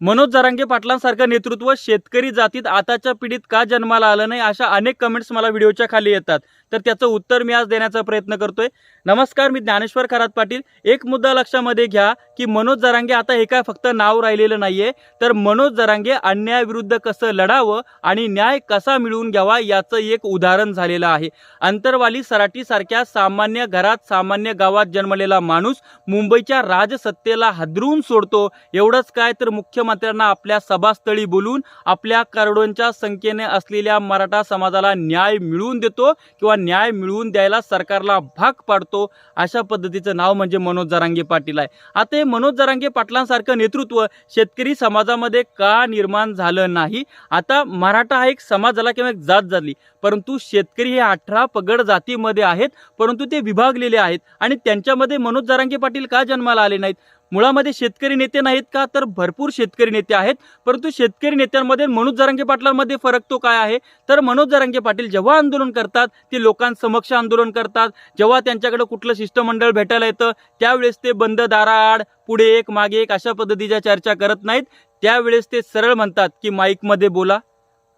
मनोज जरांगे पाटलांसारखं नेतृत्व शेतकरी जातीत आताच्या पिढीत का जन्माला आलं नाही अशा अनेक कमेंट्स मला व्हिडिओच्या खाली येतात. तर त्याचं उत्तर मी आज देण्याचा प्रयत्न करतोय. नमस्कार मी ज्ञानेश्वर खरात पाटील. एक मुद्दा लक्षामध्ये घ्या की मनोज जरांगे आता हे काय फक्त नाव राहिलेलं नाहीये. तर मनोज जरांगे अन्यायाविरुद्ध कसं लढावं आणि न्याय कसा मिळवून घ्यावा याचं एक उदाहरण झालेलं आहे. अंतरवाली सराटीसारख्या सामान्य घरात सामान्य गावात जन्मलेला माणूस मुंबईच्या राजसत्तेला हादरून सोडतो. एवढंच काय तर मुख्य मुख्यमंत्र्यांना आपल्या सभास्थळी बोलून आपल्या करोडोंच्या संख्येने असलेल्या मराठा समाजाला न्याय मिळवून देतो किंवा न्याय मिळवून द्यायला सरकारला भाग पाडतो अशा पद्धतीचं नाव म्हणजे मनोज जरांगे पाटील आहे. आता हे मनोज जरांगे पाटलांसारखं नेतृत्व शेतकरी समाजामध्ये का निर्माण झालं नाही? आता मराठा हा एक समाज झाला किंवा एक जात झाली परंतु शेतकरी हे अठरा पगड जातीमध्ये आहेत परंतु ते विभागलेले आहेत आणि त्यांच्यामध्ये मनोज जरांगे पाटील का जन्माला आले नाहीत? मुळामध्ये शेतकरी नेते नाहीत का? तर भरपूर शेतकरी नेते आहेत. परंतु शेतकरी नेत्यांमध्ये मनोज जरांगे पाटलांमध्ये फरक तो काय आहे? तर मनोज जरांगे पाटील जेव्हा आंदोलन करतात ते लोकांसमक्ष आंदोलन करतात. जेव्हा त्यांच्याकडे कुठलं शिष्टमंडळ भेटायला येतं त्यावेळेस ते बंद दाराआड पुढे एक मागे एक अशा पद्धतीच्या चर्चा करत नाहीत. त्यावेळेस ते सरळ म्हणतात की माईकमध्ये बोला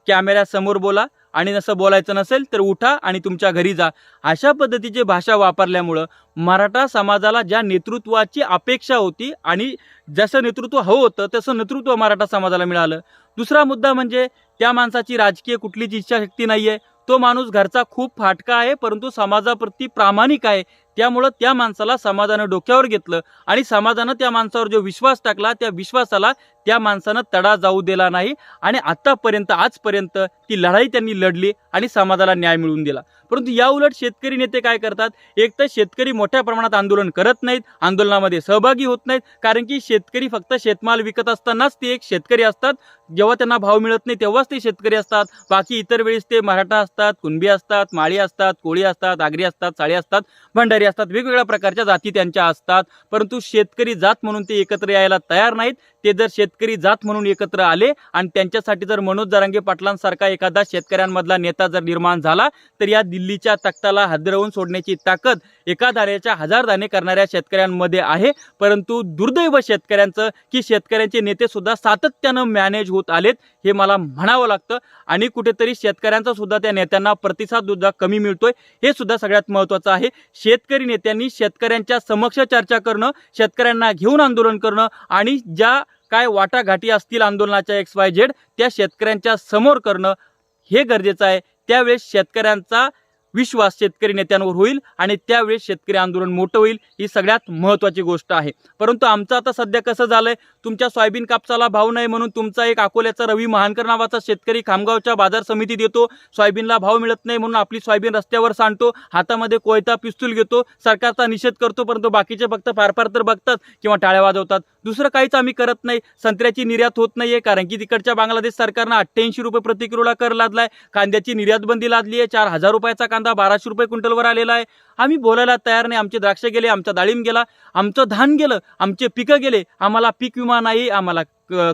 कॅमेऱ्यासमोर बोला आणि नसं बोलायचं नसेल तर उठा आणि तुमच्या घरी जा. अशा पद्धतीची भाषा वापरल्यामुळं मराठा समाजाला ज्या नेतृत्वाची अपेक्षा होती आणि जसं नेतृत्व हवं होतं तसं नेतृत्व मराठा समाजाला मिळालं. दुसरा मुद्दा म्हणजे त्या माणसाची राजकीय कुठलीच इच्छाशक्ती नाही आहे तो माणूस घरचा खूप फाटका आहे परंतु समाजाप्रती प्रामाणिक आहे. त्यामुळं त्या माणसाला समाजानं डोक्यावर घेतलं आणि समाजानं त्या माणसावर जो विश्वास टाकला त्या विश्वासाला त्या माणसानं तडा जाऊ दिला नाही आणि आत्तापर्यंत आजपर्यंत ती लढाई त्यांनी लढली आणि समाजाला न्याय मिळवून दिला. परंतु या उलट शेतकरी नेते काय करतात? एक तर शेतकरी मोठ्या प्रमाणात आंदोलन करत नाहीत आंदोलनामध्ये सहभागी होत नाहीत कारण की शेतकरी फक्त शेतमाल विकत असतानाच ते एक शेतकरी असतात. जेव्हा त्यांना भाव मिळत नाही तेव्हाच ते शेतकरी असतात. बाकी इतर वेळेस ते मराठा असतात कुणबी असतात माळी असतात कोळी असतात आगरी असतात साळी असतात भंडारी असतात वेगवेगळ्या प्रकारच्या जाती त्यांच्या असतात. परंतु शेतकरी जात म्हणून ते एकत्र यायला तयार नाहीत. ते जर शेतकरी जात म्हणून एकत्र आले आणि त्यांच्यासाठी जर मनोज जरांगे पाटलांसारखा एखादा शेतकऱ्यांमधला नेता जर निर्माण झाला तर या दिल्लीच्या तख्ताला हदरवून सोडण्याची ताकद एका दाण्याच्या हजार दाणे करणाऱ्या शेतकऱ्यांमध्ये आहे. परंतु दुर्दैव शेतकऱ्यांचं की शेतकऱ्यांचे नेते सुद्धा सातत्यानं मॅनेज होत आलेत हे मला म्हणावं लागतं. आणि कुठेतरी शेतकऱ्यांचा सुद्धा त्या नेत्यांना प्रतिसाद सुद्धा कमी मिळतोय हे सुद्धा सगळ्यात महत्त्वाचं आहे. शेतकरी नेत्यांनी शेतकऱ्यांच्या समक्ष चर्चा करणं शेतकऱ्यांना घेऊन आंदोलन करणं आणि ज्या काय वाटाघाटी असतील आंदोलनाच्या एक्स वाय झेड त्या शेतकऱ्यांच्या समोर करणं हे गरजेचं आहे. त्यावेळेस शेतकऱ्यांचा विश्वास शेतकरी नेत्यांवर होईल आणि त्यावेळेस शेतकरी आंदोलन मोठं होईल ही सगळ्यात महत्त्वाची गोष्ट आहे. परंतु आमचं आता सध्या कसं झालंय तुमच्या सोयाबीन कापसाला भाव नाही म्हणून तुमचा एक अकोल्याचा रवी महानकर नावाचा शेतकरी खामगावच्या बाजार समितीत येतो सोयाबीनला भाव मिळत नाही म्हणून आपली सोयाबीन रस्त्यावर सांडतो हातामध्ये कोयता पिस्तूल घेतो सरकारचा निषेध करतो परंतु बाकीचे फक्त फार फार तर बघतात किंवा टाळ्या वाजवतात. दुसरं काहीच आम्ही करत नाही संत्र्याची निर्यात होत नाहीये कारण की तिकडच्या बांगलादेश सरकारनं अठ्ठ्याऐंशी रुपये प्रति किलोला कर लादलाय कांद्याची निर्यात बंदी लादली आहे चार हजार रुपयाचा कांदा बाराशे रुपये क्विंटलवर आलेला आहे. आम्ही बोलायला तयार नाही. आमचे द्राक्ष गेले आमचा डाळिंब गेला आमचं धान गेलं आमचे पिकं गेले. आम्हाला पीक विमा नाही आम्हाला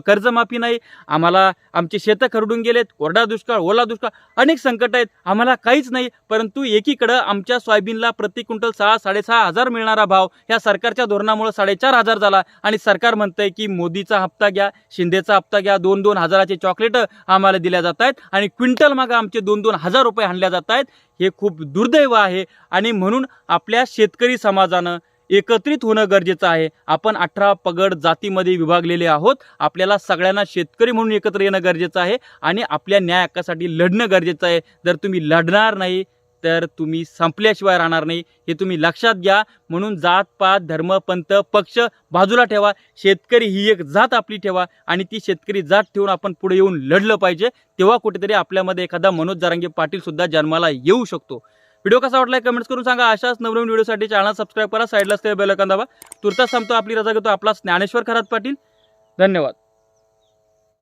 कर्जमाफी नाही आम्हाला आमचे शेतं खरडून गेलेत कोरडा दुष्काळ ओला दुष्काळ अनेक संकट आहेत आम्हाला काहीच नाही परंतु एकीकडं आमच्या सोयाबीनला प्रति क्विंटल सहा साडेसहा हजार मिळणारा भाव ह्या सरकारच्या धोरणामुळे साडेचार हजार झाला आणि सरकार म्हणतंय की मोदीचा हप्ता घ्या शिंदेचा हप्ता घ्या दोन दोन हजाराचे चॉकलेट आम्हाला दिल्या जात आहेत आणि क्विंटल मागं आमचे दोन दोन हजार रुपये आणल्या जात आहेत हे खूप दुर्दैव आहे आणि म्हणून आपल्या शेतकरी समाजानं एकत्रित होणं गरजेचं आहे. आपण अठरा पगड जातीमध्ये विभागलेले आहोत. आपल्याला सगळ्यांना शेतकरी म्हणून एकत्र येणं गरजेचं आहे आणि आपल्या न्याय हक्कासाठी लढणं गरजेचं आहे. जर तुम्ही लढणार नाही तर तुम्ही संपल्याशिवाय राहणार नाही. हे तुम्ही लक्षात घ्या. म्हणून जात पात धर्म पंथ पक्ष बाजूला ठेवा. शेतकरी ही एक जात आपली ठेवा आणि ती शेतकरी जात ठेवून आपण पुढे येऊन लढलं पाहिजे. तेव्हा कुठेतरी आपल्यामध्ये एखादा मनोज जरांगे पाटील सुद्धा जन्माला येऊ शकतो. व्हिडिओ कसा वाटला कमेंट्स करून सांगा. अशाच नवनवीन व्हिडिओसाठी चॅनल सबस्क्राईब करा. साईडला असते बेलकन दाबा. तुर्तास थांबतो. आपली रजा घेतो. आपला ज्ञानेश्वर खरात पाटील. धन्यवाद.